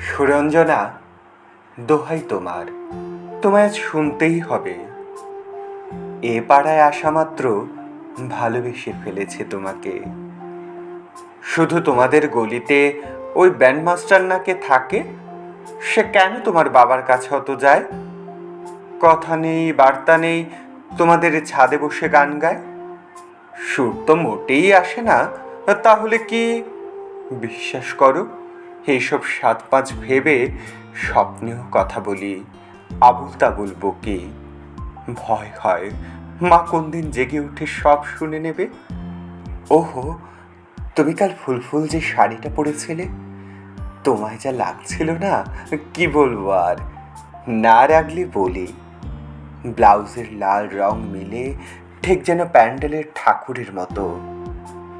সুরঞ্জনা, দোহাই তোমার। তোমায় শুনতেই হবে। এ পাড়ায় আসা মাত্র ভালোবেসে ফেলেছে তোমাকে। শুধু তোমাদের গলিতে ওই ব্যান্ডমাস্টার নাকে থাকে, সে কেন তোমার বাবার কাছে অত যায়? কথা নেই, বার্তা নেই, তোমাদের ছাদে বসে গান গায়? সুর তো মোটেই আসে না, তাহলে কি? বিশ্বাস করো এইসব সাত পাঁচ ভেবে স্বপ্নেও কথা বলি। আবুল তাবুল বকি, ভয় হয়। মা কোন দিন জেগে উঠে সব শুনে নেবে? ওহো, তুমি কাল ফুল ফুল যে শাড়িটা পরেছিলে, তোমায় যা লাগছিল না, কি বলব আর? না রাখলে বলি। ব্লাউজের লাল রং মিলে ঠিক যেন প্যান্ডেলের ঠাকুরের মতো।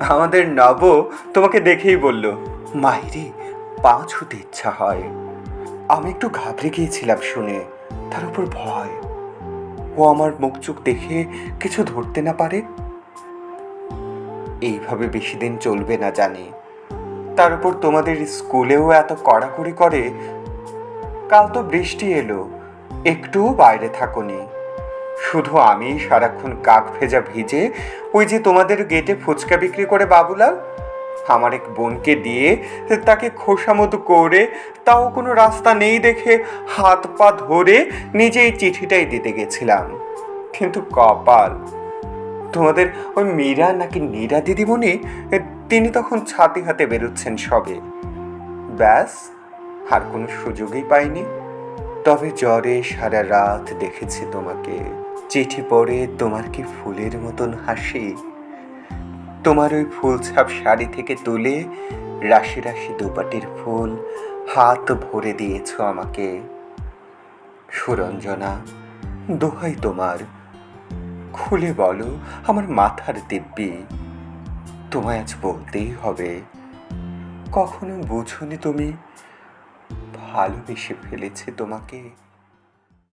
আমাদের নব তোমাকে দেখেই বলল মাইরে পা ছুতে ইচ্ছা হয়। আমি একটু ঘাবড়ে গিয়েছিলাম শুনে, তার উপর ভয়। ও আমার মুখ চোখ দেখে কিছু ধরতে না পারে? এইভাবে বেশি দিন চলবে না জানি। তার উপর তোমাদের স্কুলেও এত কড়াকড়ি করে? কাল তো বৃষ্টি এলো, একটুও বাইরে থাকোনি। শুধু আমি সারাক্ষণ কাক ভেজা ভিজে, ওই যে তোমাদের গেটে ফুচকা বিক্রি করে বাবুলাল? আমার এক বোনকে দিয়ে তাকে খোসামতো করে তাও কোনো রাস্তা নেই দেখে হাত পা ধরে নিজেই চিঠিটাই দিতে গেছিলাম। কিন্তু কপাল, তোমাদের ওই মীরা নাকি নীরা দিদিমণি? তিনি তখন ছাতি হাতে বেরোচ্ছেন সবে। ব্যাস, আর কোনো সুযোগই পাইনি। তবে জ্বরে সারা রাত দেখেছি তোমাকে। চিঠি পড়ে তোমার কি ফুলের মতন হাসি? তোমার ওই ফুল ছাপ শাড়ি থেকে তুলে রাশি রাশি দুপাটির ফুল হাত ভরে দিয়েছ আমাকে। সুরঞ্জনা, দোহাই তোমার। খুলে বলো আমার মাথার দিব্যি। তোমায় আজ বলতেই হবে। কখনো বুঝনি তুমি? ভালোবেসে ফেলেছে তোমাকে।